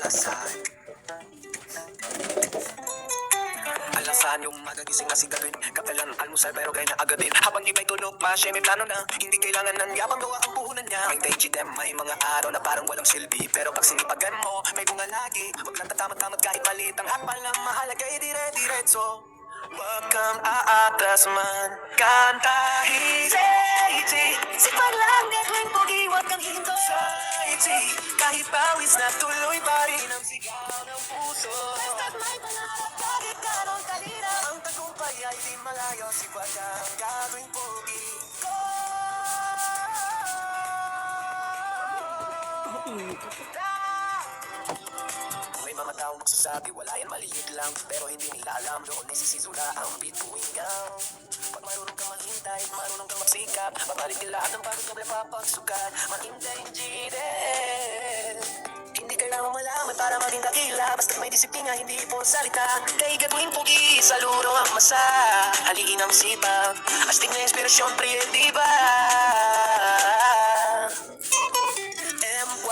alasan Alasan yung magagising na sigapin Kapalan almusal pero kaya na agad din. Habang iba'y tulog pa siya may plano na. Hindi kailangan ng yapang gawa ang puhunan niya. May day dem may mga araw na parang walang silbi. Pero pag sinipagan mo may bunga lagi. Huwag lang tatamat-tamat kahit maliit. Ang hakbal Ang mahalaga ay dire-diretso Huwag kang aatras man. Kantahin. Saiti Sipag lang gagawin pogi, huwag kang hinto. Saiti Kahit pawis na tuloy pa rin ang sigaw ng puso. Basta't may pangarap kahit ganong kalirap Ang tagumpay ay di malayo. Sipag ang gagawin pogi magsasabi wala yan maliit lang Pero hindi nila alam. Doon ay sisisura ang bituin gaw Pag marunong kang maghintay, marunong kang magsikap Babalik nila at ang pagod ka napapagsukat. Mahintay ang din Hindi kailangan malaman para maging dakila. Basta may disiplina, hindi po salita. Kay gagawin pugi, sa luro ang masa. Haliin ang sipag, astig na inspirasyon, pre, di?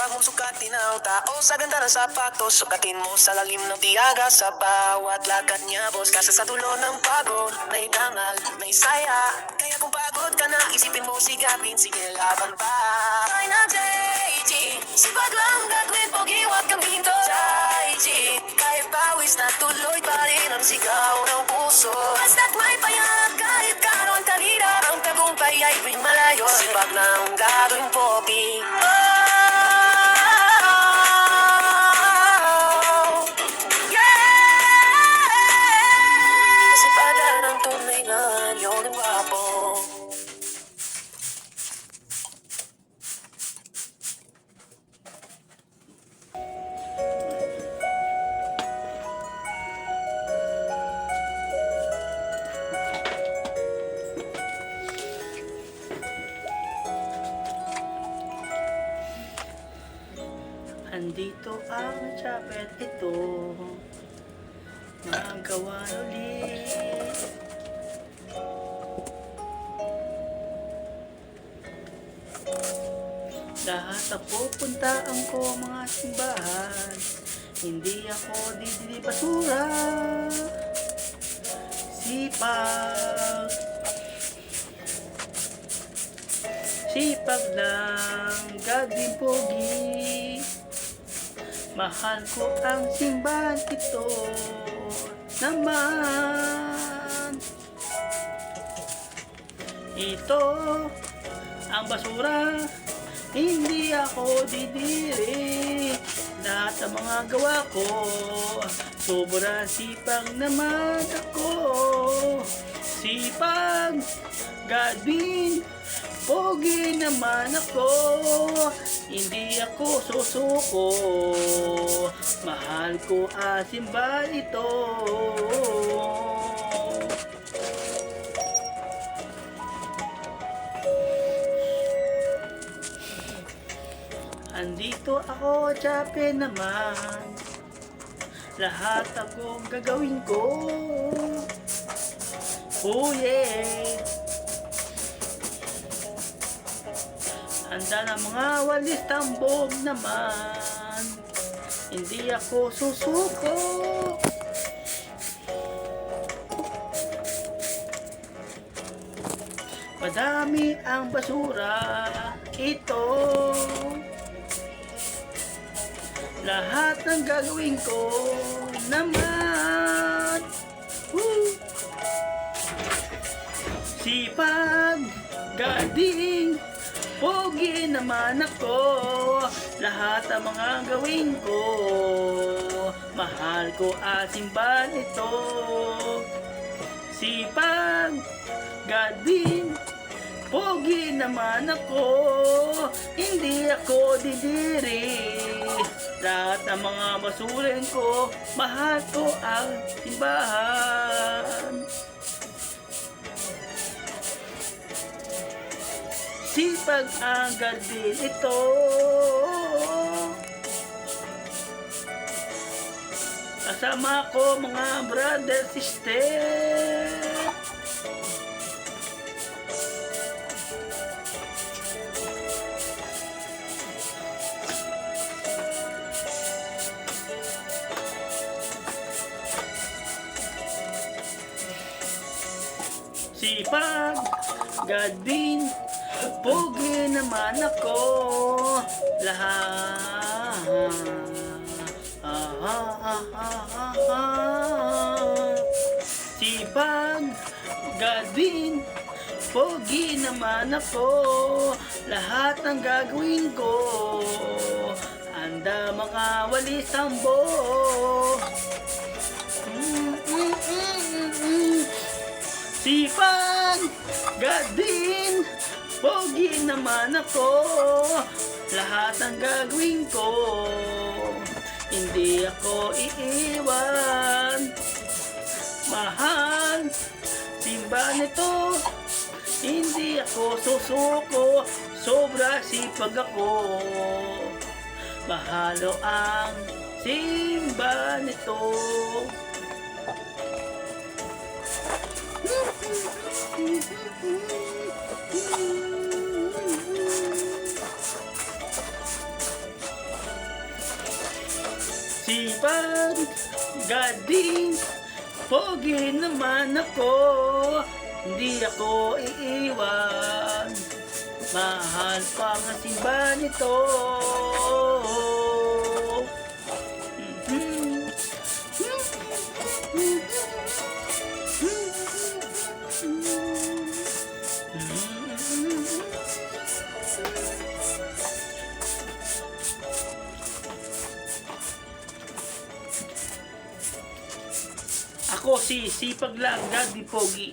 Mong sukatin ang tao. Sa ganda ng sapatos Sukatin mo sa lalim ng tiyaga. Sa bawat lakad niya Boss, kasi sa dulo ng pagod. May dangal, may saya. Kaya kung pagod ka na, isipin mo sigapin. Sige, laban pa. Try na JG Sipag lang gagawin pogi, huwag kang hinto. JG, kahit pawis na tuloy pa rin ang sigaw ng puso. Basta't may payag kahit ganong kalirap Ang tagumpay ay di malayo. Sipag ng gagawin pogi ang chapet ito. Magawa ulit Lahat na pupuntaan ko mga simbahan. Hindi ako didili basura. Sipag. Sipag lang gagawin pogi Mahal ko ang simbahan ito naman. Ito ang basura Hindi ako didiri. Lahat ng mga gawa ko Sobrang sipag naman ako. Sipag Pogi naman ako. Hindi ako susuko. Mahal ko asimba ito? Andito ako, Chape naman. Lahat akong gagawin ko. Oh yeah Handa na mga walis tambog naman. Hindi ako susuko. Madami ang basura. Ito. Lahat ng gagawin ko naman. Woo! Sipag, gading, pogi naman ako. Lahat ng mga gawin ko. Mahal ko asimban ito. Sipag, gading, pogi naman ako. Hindi ako didiri. Lahat ng mga basurin ko Mahal ko ang simbahan sipag anggal din ito. Kasama ko mga brother sister. Sipag, God din pogi naman ako. Lahat. Ah, ah, ah, ah, ah, ah. Sipag, gadin, pogi naman ako. Lahat ng gagawin ko, anda makawali sambo. Mm, mm, mm, mm, mm. Gadin, pogi naman ako. Lahat ng gagawin ko, hindi ako iiwan. Mahal, simba nito, hindi ako susuko, sobra sipag ako. Mahalo ang simba nito. Sipag, gading, pogi naman ako. Hindi ako iiwan. Mahal pa nga simba nito. Ako si Sipag lang, Daddy Pogi.